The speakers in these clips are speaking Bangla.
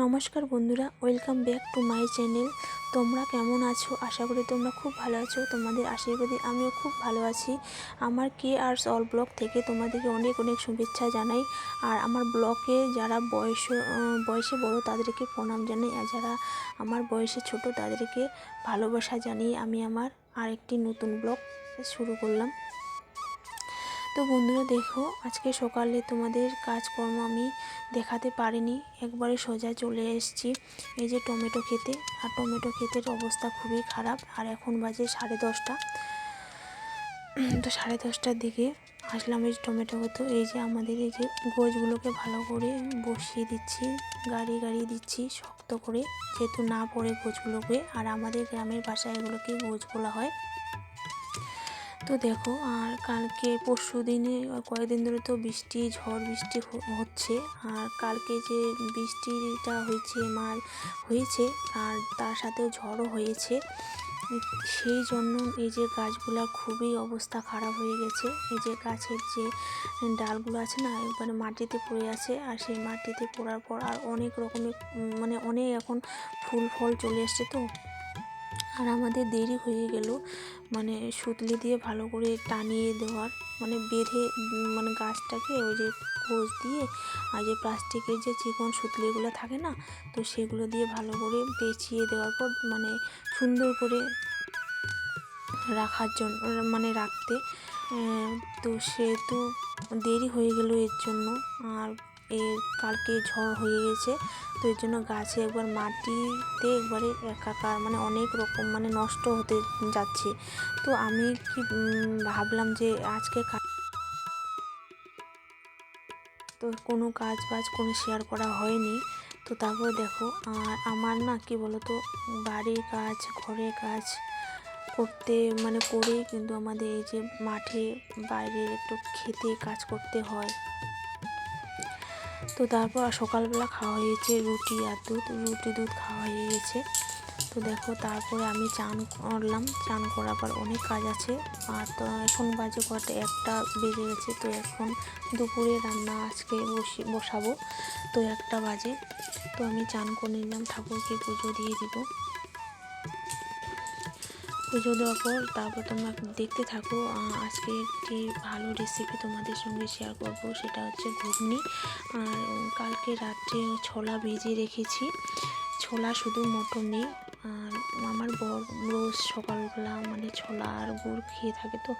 নমস্কার বন্ধুরা, welcome back to my channel. তোমরা কেমন আছো? আশা করি তোমরা খুব ভালো আছো। তোমাদের আশীর্বাদে আমিও খুব ভালো আছি। আমার কে আর্টস অল ব্লগ থেকে তোমাদেরকে অনেক অনেক শুভেচ্ছা জানাই। আর আমার ব্লগে যারা বয়স বয়সে বড় তাদেরকে প্রণাম জানাই, আর যারা আমার বয়সে ছোট তাদেরকে ভালোবাসা জানিয়ে আমি আমার আরেকটি নতুন ব্লগ শুরু করলাম। তো বন্ধুরা দেখো, আজকে সকালে তোমাদের কাজকর্ম আমি দেখাতে পারিনি। একবারে সোজা চলে এসেছি এই যে টমেটো খেতে। আর টমেটো ক্ষেতের অবস্থা খুবই খারাপ। আর এখন বাজে সাড়ে দশটা। তো সাড়ে দশটার দিকে আসলাম এই টমেটো হতো এই যে আমাদের এই যে গোছগুলোকে ভালো করে বসিয়ে দিচ্ছি, গাড়ি গাড়ি দিচ্ছি শক্ত করে। যেহেতু না পড়ে গোছগুলোকে। আর আমাদের গ্রামের ভাষায় এগুলোকে গোছ বলা হয়। তো দেখো, আর কালকে পরশু দিনে কয়েকদিন ধরে তো বৃষ্টি, ঝড় বৃষ্টি হচ্ছে। আর কালকে যে বৃষ্টিটা হয়েছে মার হয়েছে, আর তার সাথেও ঝড়ও হয়েছে, সেই জন্য এই যে গাছগুলা খুবই অবস্থা খারাপ হয়ে গেছে। এই যে গাছের যে ডালগুলো আছে না একবারে মাটিতে পড়ে আছে, আর সেই মাটিতে পড়ার পর আর অনেক রকমের মানে অনেক এখন ফুল ফল চলে এসছে তো। আর আমাদের দেরি হয়ে গেল। মানে সুতলি দিয়ে ভালো করে টানিয়ে দেওয়ার। মানে বেঁধে মানে গাছটাকে ওই যে কোষ দিয়ে, আর যে প্লাস্টিকের যে চিকন সুতলিগুলো থাকে না, তো সেগুলো দিয়ে ভালো করে পেঁচিয়ে দেওয়ার পর মানে সুন্দর করে রাখার জন্য মানে রাখতে তো সেহেতু দেরি হয়ে গেল এর জন্য। আর এর কালকে ঝড় হয়ে গেছে, তো এর জন্য গাছে একবার মাটিতে একবারে একাকার মানে অনেক রকম মানে নষ্ট হতে যাচ্ছে। তো আমি কি ভাবলাম যে আজকে তো কোনো কাজ বাজ কোনো শেয়ার করা হয়নি। তো তারপর দেখো, আর আমার না, কি বলতো, বাড়ির কাজ, ঘরের কাজ করতে মানে করেই কিন্তু আমাদের এই যে মাঠে বাইরে একটু খেতে কাজ করতে হয়। তো তারপর সকালবেলা খাওয়া হয়েছে রুটি আর দুধ, রুটি দুধ খাওয়া হয়ে গেছে। তো দেখো তারপরে আমি চান করলাম। চান করার পর অনেক কাজ আছে। আর তো এখন বাজে কটা, একটা বেজে গেছে। তো এখন দুপুরে রান্না আজকে বসি, বসাবো। তো একটা বাজে। তো আমি চান করে নিলাম, ঠাকুরকে পুজো দিয়ে দিব। পুজো দেওয়ার পর তারপর তোমরা দেখতে থাকো। আজকে একটি ভালো রেসিপি তোমাদের সঙ্গে শেয়ার করব সেটা হচ্ছে ঘুগনি। আর কালকে রাত্রে ছোলা ভিজিয়ে রেখেছি। ছোলা শুধু মটর নেই। আর আমার বর রোজ সকালবেলা মানে ছোলা আর গুড় খেয়ে থাকে তো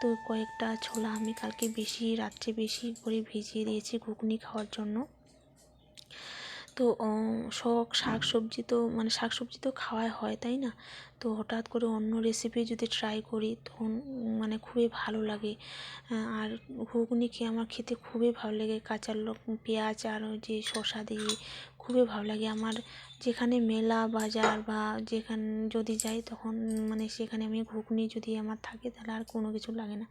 তো কয়েকটা ছোলা আমি কালকে বেশি, রাত্রে বেশি করে ভিজিয়ে দিয়েছি ঘুগনি খাওয়ার জন্য। তো শখ শাক সবজি তো মানে শাক সবজি তো খাওয়াই হয়, তাই না? তো হঠাৎ করে অন্য রেসিপি যদি ট্রাই করি, তখন মানে খুবই ভালো লাগে। আর ঘুগনি খেয়ে আমার খেতে খুবই ভালো লাগে। কাঁচা পেঁয়াজ আর যে শসা দিয়ে খুবই ভালো লাগে। আমার যেখানে মেলা, বাজার বা যেখানে, যদি যাই, তখন মানে সেখানে আমি ঘুগনি যদি আমার থাকে, তাহলে আর কোনো কিছু লাগে না।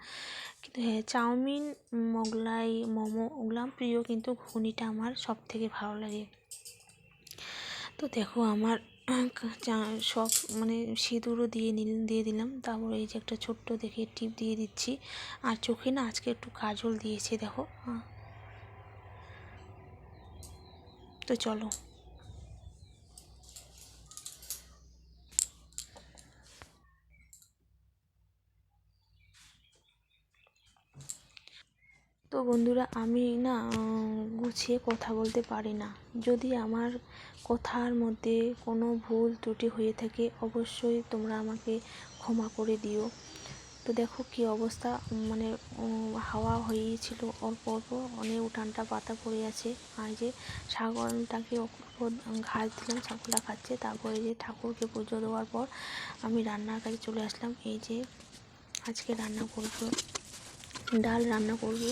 কিন্তু হ্যাঁ চাউমিন, মোগলাই, মোমো, ওগুলো প্রিয়, কিন্তু ঘুগনিটা আমার সব থেকে ভালো লাগে। তো দেখো আমার সব মানে সিঁদুরও দিয়ে নিল, দিয়ে দিলাম। তারপর এই যে একটা ছোট্ট দেখে টিপ দিয়ে দিচ্ছি। আর চোখে না আজকে একটু কাজল দিয়েছে, দেখো। হ্যাঁ। তো চলো তো বন্ধুরা, আমি না গুছিয়ে কথা বলতে পারি না। যদি আমার কথার মধ্যে কোনো ভুল ত্রুটি হয়ে থাকে, অবশ্যই তোমরা আমাকে ক্ষমা করে দিও। তো দেখো কি অবস্থা মানে হাওয়া হয়েছিল, অল্প অল্প, অনেক উঠানটা পাতা পড়ে আছে। আর যে ছাগলটাকে ঘাস দিলাম, ছাগলটা খাচ্ছে। তারপরে যে ঠাকুরকে পুজো দেওয়ার পর আমি রান্নার কাছে চলে আসলাম। এই যে আজকে রান্না করব ডাল রান্না করব,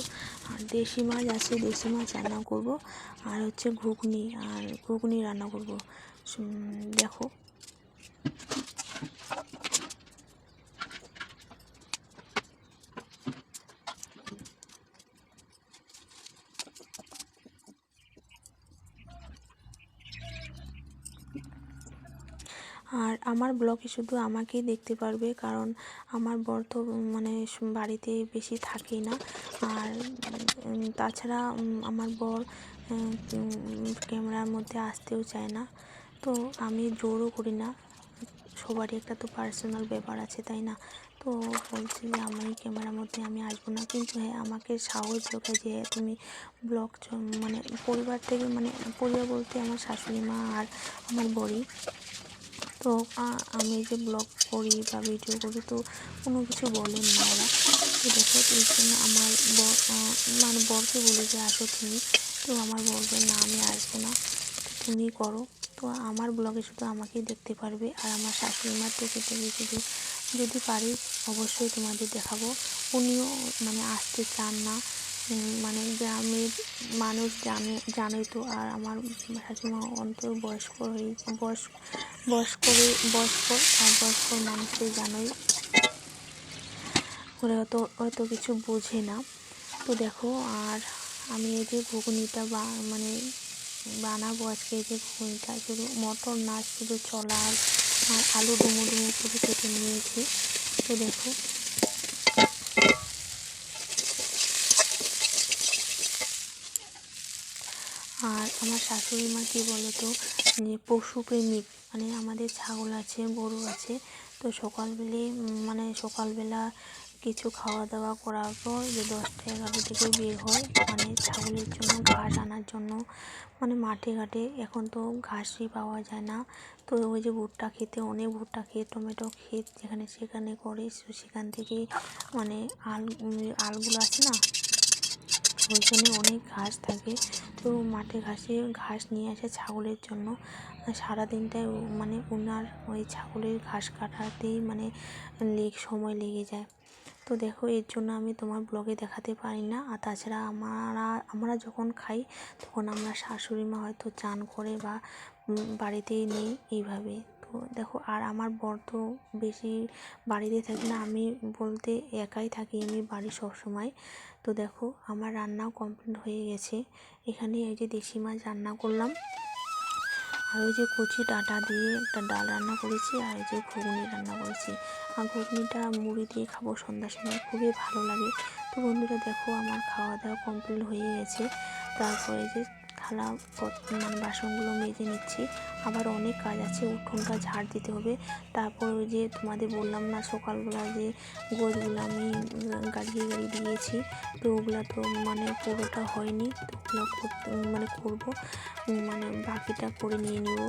আর দেশি মাছ আছে, দেশি মাছ রান্না করব, আর হচ্ছে ঘুগনি, আর ঘুগনি রান্না করব। দেখো। আর আমার ব্লগে শুধু আমাকেই দেখতে পারবে, কারণ আমার বর তো মানে বাড়িতে বেশি থাকেই না। আর তাছাড়া আমার বর ক্যামেরার মধ্যে আসতেও চায় না। তো আমি জোরও করি না। সবারই একটা তো পার্সোনাল ব্যাপার আছে, তাই না? তো বলছি যে, আমি ক্যামেরার মধ্যে আমি আসব না। কিন্তু হ্যাঁ আমাকে সাহস যোগায় যে তুমি ব্লগ মানে পরিবার থেকে মানে পরিবার বলতে আমার শাশুড়ি মা আর আমার বড়ি তো আমি যে ব্লগ করি বা ভিডিও করি তো কোনো কিছু বলেন না ওরা। তো দেখো, এই জন্য আমার মানে বরকে বলি যে আসো তুমি। তো আমার বলবে না, আমি আসব না। তো তুমি করো। তো আমার ব্লগে শুধু আমাকেই দেখতে পারবে আর আমার শাশুড়ি মার তো দেখে শুধু যদি পারি অবশ্যই তোমাদের দেখাবো। উনিও মানে আসতে চান না। মানে গ্রামের মানুষ জানে, জানোই তো। আর আমার শাশুড়িমা অন্তর বয়স্ক হয়ে বয়স্ক বয়স্ক বয়স্ক, আর বয়স্ক মানুষকে জানোই। ওরা অত অত কিছু বোঝে না। তো দেখো, আর আমি এই যে ঘুগনিটা বা মানে বানাবো আজকে এই যে ঘুগনিটা, শুধু মটর না, শুধু চলা আর আর আলু ডুমো ডুমো করে কেটে নিয়েছি। তো দেখো। আর আমার শাশুড়ি মা কী বলতো যে পশুপ্রেমিক মানে আমাদের ছাগল আছে, গরু আছে, তো সকালবেলে মানে সকালবেলা কিছু খাওয়া দাওয়া করার পর যে দশটা এগারো থেকে বের হয় মানে ছাগলের জন্য, ঘাস আনার জন্য মানে মাঠে ঘাটে। এখন তো ঘাসই পাওয়া যায় না। তো ওই যে ভুট্টা খেতে, অনেক ভুট্টা খেয়ে, টমেটো ক্ষেত যেখানে সেখানে করে সেখান থেকে মানে আল আলগুলো আছে না ওইখানে অনেক ঘাস থাকে। তো মাঠে ঘাসে ঘাস নিয়ে আসে ছাগলের জন্য। আর সারাদিনটাই মানে ওনার ওই ছাগলের ঘাস কাটাতেই মানে লেগ সময় লেগে যায়। তো দেখো, এর জন্য আমি তোমার ব্লগে দেখাতে পারি না। আর তাছাড়া আমরা আমরা যখন খাই, তখন আমরা শাশুড়ি মা হয়তো চান করে বা বাড়িতেই নেই এইভাবে। তো দেখো, আর আমার বর তো বেশি বাড়িতে থাকে না। আমি বলতে একাই থাকি, আমি বাড়ি সবসময়। তো দেখো, আমার রান্নাও কমপ্লিট হয়ে গেছে। এখানে এই যে দেশি মাছ রান্না করলাম। আর ওই যে কচি ডাঁটা দিয়ে একটা ডাল রান্না করেছি, আর এই যে ঘুগনি রান্না করেছি। আর ঘুগনিটা মুড়ি দিয়ে খাব সন্ধ্যার সময়, খুবই ভালো লাগে। তো বন্ধুরা, দেখো, আমার খাওয়া দাওয়া কমপ্লিট হয়ে গেছে। তারপরে যে থালা মানে বাসনগুলো মেজে নিচ্ছি। আবার অনেক কাজ আছে উঠোনটা ঝাড় দিতে হবে। তারপর ওই যে তোমাদের বললাম না, সকালবেলা যে গোছগুলো আমি গাড়িয়ে গাড়িয়ে গাড়ি দিয়েছি, তো ওগুলো তো মানে পুরোটা হয়নি, তো ওগুলো মানে করব মানে বাকিটা করে নিয়ে নিব।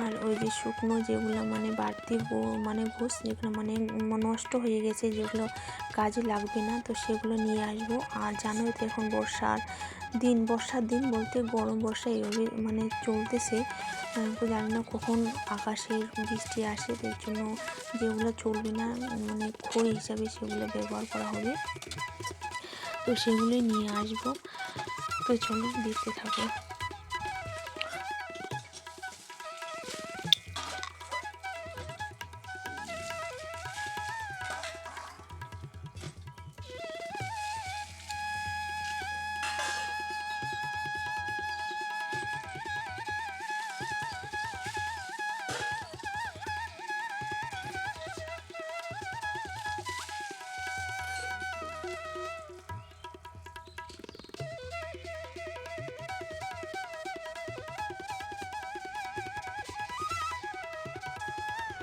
আর ওই যে শুকনো যেগুলো মানে বাড়তি মানে ঘুষ যেগুলো মানে নষ্ট হয়ে গেছে, যেগুলো কাজে লাগবে না, তো সেগুলো নিয়ে আসব। আর জানোই তো এখন বর্ষার দিন বর্ষার দিন বলতে গরম, বর্ষা এইভাবে মানে চলতেছে। জানি না কখন আকাশের বৃষ্টি আসে এর জন্য যেগুলো চলবে না মানে খই হিসাবে সেগুলো ব্যবহার করা হবে। তো সেগুলোই নিয়ে আসব। তো চলো দেখতে থাকো।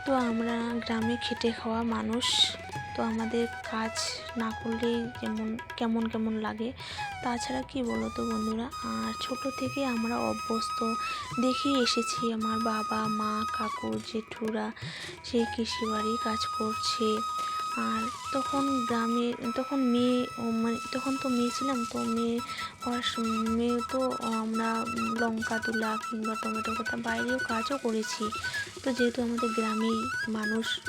তো আমরা গ্রামে খেটে খাওয়া মানুষ, তো আমাদের কাজ না করলেই যেমন কেমন কেমন লাগে? তাছাড়া কি বলো তো বন্ধুরা, আর ছোট থেকে আমরা অভ্যস্ত দেখে এসেছি। আমার বাবা, মা, কাকু, জেঠুরা, সেই কৃষিবাড়ি কাজ করছে। আর তখন গ্রামে, তখন মেয়ে মানে তখন তো মেয়ে ছিলাম, তো মেয়ে হওয়ার মেয়ে তো আমরা লঙ্কা তুলা কিংবা টমেটো কাটা বাইরেও কাজও করেছি। তো যেহেতু আমাদের গ্রামেই মানুষ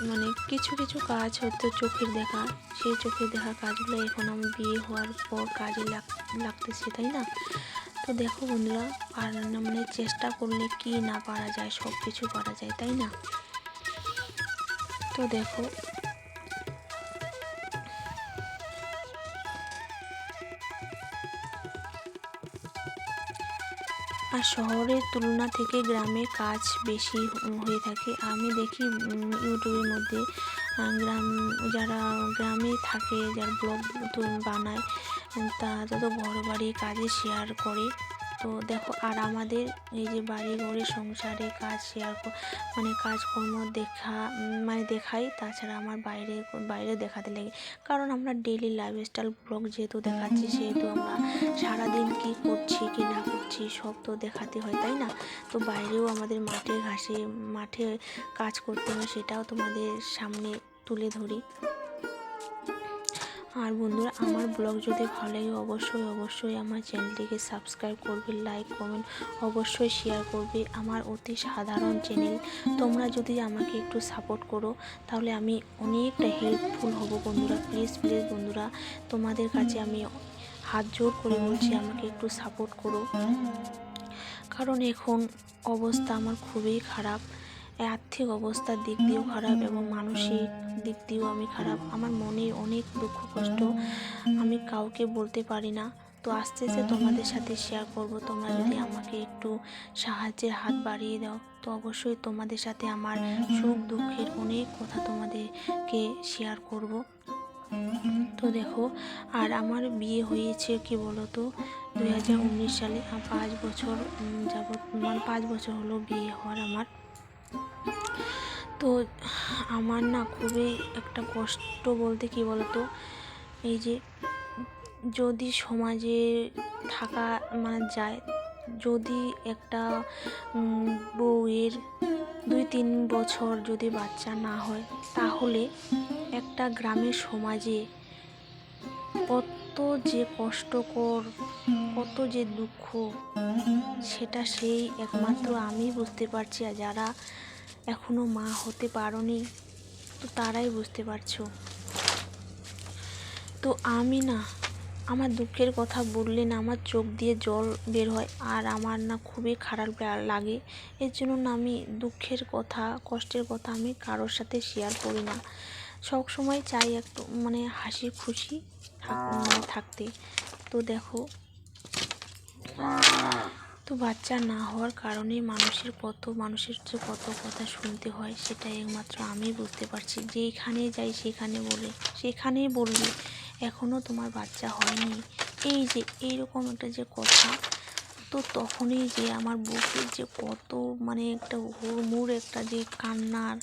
মানে কিছু কিছু কাজ হয়তো চোখের দেখা, সেই চোখের দেখা কাজগুলো এখন আমি বিয়ে হওয়ার পর কাজে লাগ- লাগতেছে, তাই না? তো দেখো বন্ধুরা, আর মানে চেষ্টা করলে কি না পারা যায় সব কিছু করা যায়, তাই না? তো দেখো। আর শহরের তুলনা থেকে গ্রামে কাজ বেশি হয়ে থাকে। আমি দেখি ইউটিউবের মধ্যে গ্রাম, যারা গ্রামে থাকে, যারা ব্লগ বানায় তারা তো ঘর বাড়ি কাজে শেয়ার করে তো দেখো, আর আমাদের এই যে বাড়ি ঘরে সংসারে কাজ শেয়ার মানে কাজকর্ম দেখা মানে দেখাই, তাছাড়া আমার বাইরে বাইরে দেখাতে লাগে। কারণ আমরা ডেইলি লাইফস্টাইল ব্লগ যেহেতু দেখাচ্ছি, সেহেতু আমরা সারাদিন কি করছি, কি না করছি, সব তো দেখাতে হয়, তাই না? তো বাইরেও আমাদের মাঠে ঘাসে, মাঠে কাজ করতে হয়, সেটাও তোমাদের সামনে তুলে ধরি। আর বন্ধুরা, আমার ব্লগ যদি ভালো লাগে, অবশ্যই অবশ্যই আমার চ্যানেলটিকে সাবস্ক্রাইব করবে লাইক কমেন্ট অবশ্যই শেয়ার করবে আমার অতি সাধারণ চ্যানেল। তোমরা যদি আমাকে একটু সাপোর্ট করো, তাহলে আমি অনেকটা হেল্পফুল হব বন্ধুরা। প্লিজ প্লিজ বন্ধুরা, তোমাদের কাছে আমি হাত জোর করে বলছি, আমাকে একটু সাপোর্ট করো। কারণ এখন অবস্থা আমার খুবই খারাপ। আর্থিক অবস্থার দিক দিয়েও খারাপ এবং মানসিক দিক দিয়েও আমি খারাপ। আমার মনে অনেক দুঃখ, কষ্ট আমি কাউকে বলতে পারি না। তো আস্তে আস্তে তোমাদের সাথে শেয়ার করব। তোমরা যদি আমাকে একটু সাহায্যের হাত বাড়িয়ে দাও, তো অবশ্যই তোমাদের সাথে আমার সুখ দুঃখের অনেক কথা তোমাদেরকে শেয়ার করব। তো দেখো, আর আমার বিয়ে হয়েছে কি বলো তো দু হাজার উনিশ সালে পাঁচ বছর যাবত মানে পাঁচ বছর হলো বিয়ে হওয়ার আমার। তো আমার না খুবই একটা কষ্ট বলতে কি বলতো? এই যে যদি সমাজে থাকা মানে যায়, যদি একটা বউয়ের দুই তিন বছর যদি বাচ্চা না হয়, তাহলে একটা গ্রামের সমাজে যে কষ্টকর কত যে দুঃখ, সেটা সেই একমাত্র আমি বুঝতে পারছি আর যারা এখনও মা হতে পারোনি, তো তারাই বুঝতে পারছ। তো আমি না, আমার দুঃখের কথা বললে না আমার চোখ দিয়ে জল বের হয় আর আমার না খুবই খারাপ লাগে। এর জন্য না আমি দুঃখের কথা, কষ্টের কথা আমি কারোর সাথে শেয়ার করি না। সব সময় চাই একটু মানে হাসি খুশি থাকতে। তো দেখো, তো বাচ্চা না হওয়ার কারণে মানুষের কত, মানুষের যে কত কথা শুনতে হয় সেটা একমাত্র আমি বুঝতে পারছি। যেখানে যাই সেখানে বলে সেখানেই বললে এখনও তোমার বাচ্চা হয়নি। এই যে, এইরকম একটা যে কথা, তো তখনই যে আমার বুকের যে কত মানে একটা হুড়মুড়, একটা যে কান্নার,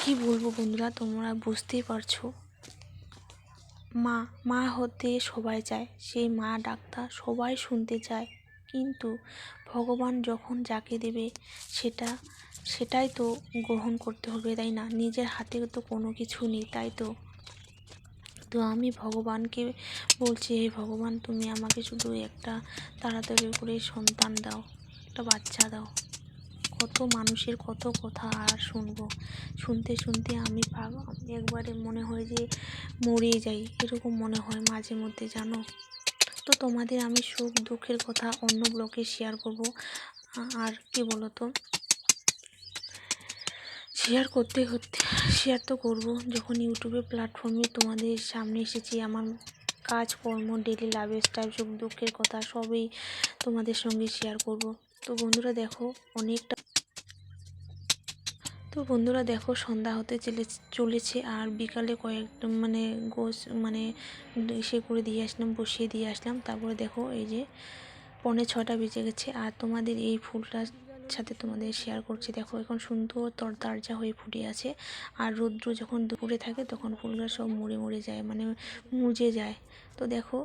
কি বলব বন্ধুরা, তোমরা বুঝতেই পারছ। মা মা হতে সবাই চায়, সেই মা ডাক্তার সবাই শুনতে চায়। কিন্তু ভগবান যখন যাকে দেবে, সেটা, সেটাই তো গ্রহণ করতে হবে, তাই না? নিজের হাতে তো কোনো কিছু নেই, তাই তো? তো আমি ভগবানকে বলছি, হে ভগবান, তুমি আমাকে শুধু একটা তাড়াতাড়ি করে সন্তান দাও, একটা বাচ্চা দাও। কত মানুষের কত কথা আর শুনব। শুনতে শুনতে আমি একবারে মনে হয় যে মরে যাই, এরকম মনে হয় মাঝে মধ্যে, জানো? তো তোমাদের আমি সুখ দুঃখের কথা অন্য ব্লগে শেয়ার করব। আর কি বলো তো শেয়ার করতে করতে শেয়ার তো করব। যখন ইউটিউবে প্ল্যাটফর্মে তোমাদের সামনে এসেছি, আমার কাজকর্ম ডেলি লাইফস্টাইল সুখ দুঃখের কথা সবই তোমাদের সঙ্গে শেয়ার করব। তো বন্ধুরা দেখো, অনেকটা তো বন্ধুরা দেখো সন্ধ্যা হতে চলে চলেছে আর বিকালে কয়েক মানে গোস মানে সে করে দিয়ে আসলাম, বসিয়ে দিয়ে আসলাম। তারপরে দেখো এই যে পৌনে ছটা বেজে গেছে আর তোমাদের এই ফুলটার সাথে তোমাদের শেয়ার করছি। দেখো এখন সুন্দর তরতাজা হয়ে ফুটে আছে আর রৌদ্র যখন দুপুরে থাকে তখন ফুলগুলো সব মরে মরে যায় মানে মুজে যায়। তো দেখো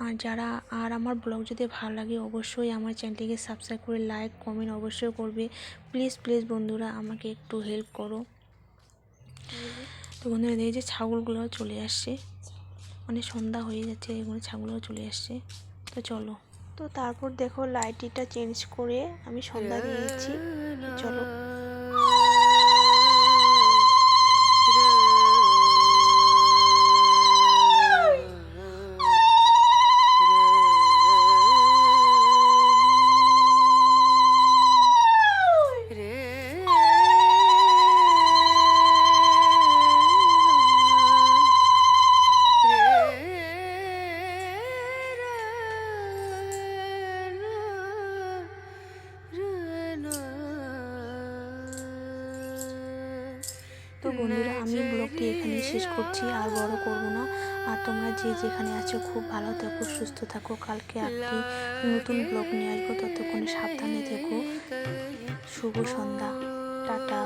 আর যারা, আর আমার ব্লগ যদি ভালো লাগে অবশ্যই আমার চ্যানেলটিকে সাবস্ক্রাইব করে লাইক কমেন্ট অবশ্যই করবে। প্লিজ প্লিজ বন্ধুরা আমাকে একটু হেল্প করো। তো বন্ধুরা দেখি যে ছাগলগুলো চলে আসছে। মানে সন্ধ্যা হয়ে যাচ্ছে এগুলো ছাগলও চলে আসছে। তো চলো। তো তারপর দেখো লাইটিটা চেঞ্জ করে আমি সন্ধ্যা দিয়েছি। চলো। আমি ব্লগটি এখানে শেষ করছি, আর বড় করব না। আর তোমরা যে যেখানে আছো, খুব ভালো থাকো, সুস্থ থাকো। কালকে একটি নতুন ব্লগ নিয়ে আসব, ততক্ষণে সাবধানে থেকো। শুভ সন্ধ্যা। টাটা।